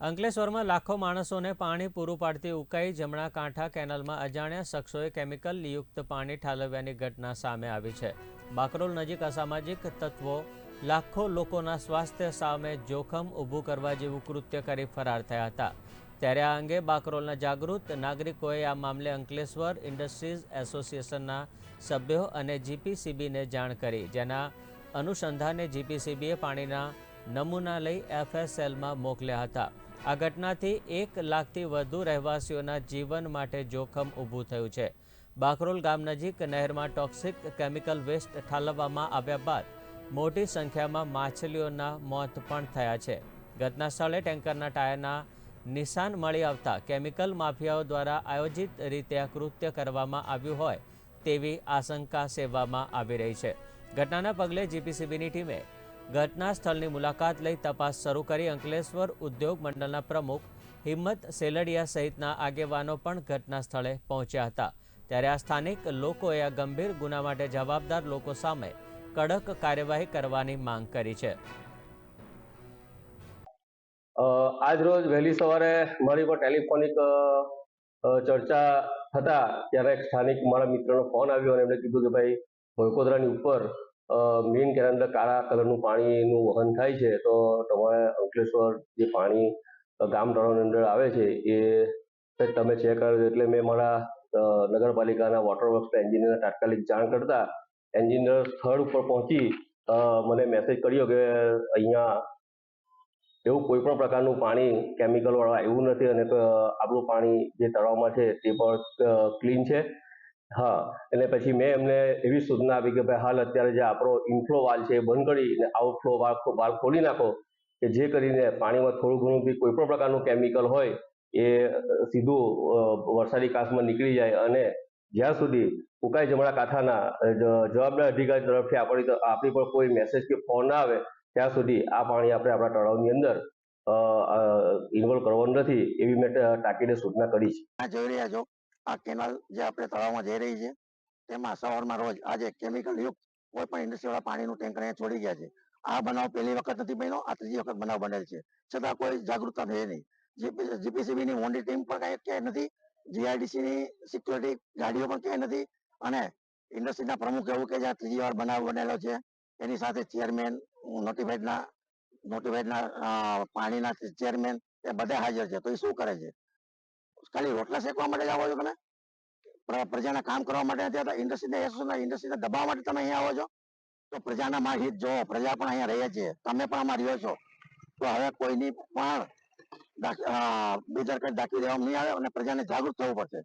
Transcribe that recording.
અંકલેશ્વરમાં લાખો માણસોને પાણી પૂરું પાડતી ઉકાઈ જમણા કાંઠા કેનાલમાં અજાણ્યા શખ્સોએ કેમિકલ યુક્ત પાણી ઠાલવ્યાની ઘટના સામે આવી છે. બાકરોલ નજીક અસામાજિક તત્વો લાખો લોકોના સ્વાસ્થ્ય સામે જોખમ ઊભું કરવા જેવું કૃત્ય કરી ફરાર થયા હતા. ત્યારે આ અંગે બાકરોલના જાગૃત નાગરિકોએ આ મામલે અંકલેશ્વર ઇન્ડસ્ટ્રીઝ એસોસિએશનના સભ્યો અને જીપીસીબીને જાણ કરી. જેના અનુસંધાને જીપીસીબીએ પાણીના નમૂના લઈ એફએસએલમાં મોકલ્યા હતા. આ ઘટનાથી એક લાખથી વધુ રહેવાસીઓના જીવન માટે જોખમ ઊભું થયું છે. બાકરોલ ગામ નજીક નહેરમાં ટોક્સિક કેમિકલ વેસ્ટ ઠાલવવામાં આવ્યા બાદ મોટી સંખ્યામાં માછલીઓના મોત પણ થયા છે. ઘટના સ્થળે ટેન્કરના ટાયરના નિશાન મળી આવતા કેમિકલ માફિયાઓ દ્વારા આયોજિત રીતે આ કૃત્ય કરવામાં આવ્યું હોય તેવી આશંકા સેવવામાં આવી રહી છે. ઘટનાના પગલે જીપીસીબીની ટીમે ઘટના સ્થળની મુલાકાત લઈ તપાસ શરૂ કરી અંકલેશ્વર ઉદ્યોગ મંડળના પ્રમુખ હિંમત સેલડિયા સહિતના આગેવાનો પણ ઘટના સ્થળે પહોંચ્યા હતા. ત્યારે આ સ્થાનિક લોકોએ આ ગંભીર ગુના માટે જવાબદાર લોકો સામે કડક કાર્યવાહી કરવાની માંગ કરી છે. આજ રોજ વહેલી સવારે મારી પર ટેલિફોનિક ચર્ચા થતા ત્યારે એક સ્થાનિક મારા મિત્રનો ફોન આવ્યો અને એમણે કીધું કે ભાઈ વડકોદરાની ઉપર મેઇન કેનાલ અંદર કાળા કલરનું પાણીનું વહન થાય છે, તો તમારે અંકલેશ્વર જે પાણી ગામ તળાવની અંદર આવે છે, એ તમે ચેક કરજો એટલે મેં મારા નગરપાલિકાના વોટર વર્ક્સના એન્જિનિયરને તાત્કાલિક જાણ કરતા એન્જિનિયર સ્થળ ઉપર પહોંચી મને મેસેજ કર્યો કે અહીંયા એવું કોઈ પણ પ્રકારનું પાણી કેમિકલ વાળું આવ્યું નથી અને આપણું પાણી જે તળાવમાં છે તે પણ ક્લીન છે. હા, એટલે પછી મેં એમને એવી સૂચના આપી કે ભાઈ, હાલ અત્યારે જે આપણો ઇનફ્લો વાલ છે એ બંધ કરી અને આઉટફ્લો વાલ વાલ ખોલી નાખો કે જે કરીને પાણીમાં થોડું ઘણું બી કોઈ પણ પ્રકારનું કેમિકલ હોય એ સીધું વરસાદી કાશમાં નીકળી જાય અને જ્યાં સુધી ઉકાઈ જમણા કાંઠાના જવાબદાર અધિકારી તરફથી આપણી આપણી પર કોઈ મેસેજ કે ફોન ના આવે, ત્યાં સુધી આ પાણી આપણે આપણા તળાવની અંદર ઇન્વોલ્વ કરવાનું નથી એવી મેં ટાંકીને સૂચના કરી છો. આ કેનાલ જે આપણે તળાવમાં જઈ રહી છે, તેમાં સવારમાં રોજ આજે કેમિકલ યુક્ત કોઈ પણ ઇન્ડસ્ટ્રીવાળા પાણીનું ટેન્કર અહીંયા છોડી ગયા છે. આ બનાવ પહેલી વખત નથી બન્યો, આ ત્રીજી વખત બનાવ બનેલ છે. છતાં કોઈ જાગૃતતા થઈ નહીં. જીપીસીબી ની મોટી ટીમ પણ કઈ ક્યાંય નથી જીઆઈડીસી ની સિક્યુરિટી ગાડીઓ પણ ક્યાંય નથી, અને ઇન્ડસ્ટ્રીના પ્રમુખ એવું કે જે ત્રીજી વાર બનાવ બનેલો છે. એની સાથે ચેરમેન નોટિફાઈડ ના નોટિફાઈડ ના પાણીના ચેરમેન એ બધા હાજર છે. તો એ શું કરે છે? ખાલી રોટલા શેકવા માટે જ આવો છો તમે? પ્રજાના કામ કરવા માટે નથી આવતા? ઇન્ડસ્ટ્રીને એસોસિએશનના ઇન્ડસ્ટ્રીને દબાવવા માટે તમે અહીંયા આવો છો? તો પ્રજાના માં હિત જો પ્રજા પણ અહીંયા રહે છે. તમે પણ આમાં રહ્યો છો. તો હવે કોઈની પણ બેદરકારી દાખવી દેવામાં નહીં આવે અને પ્રજાને જાગૃત થવું પડશે.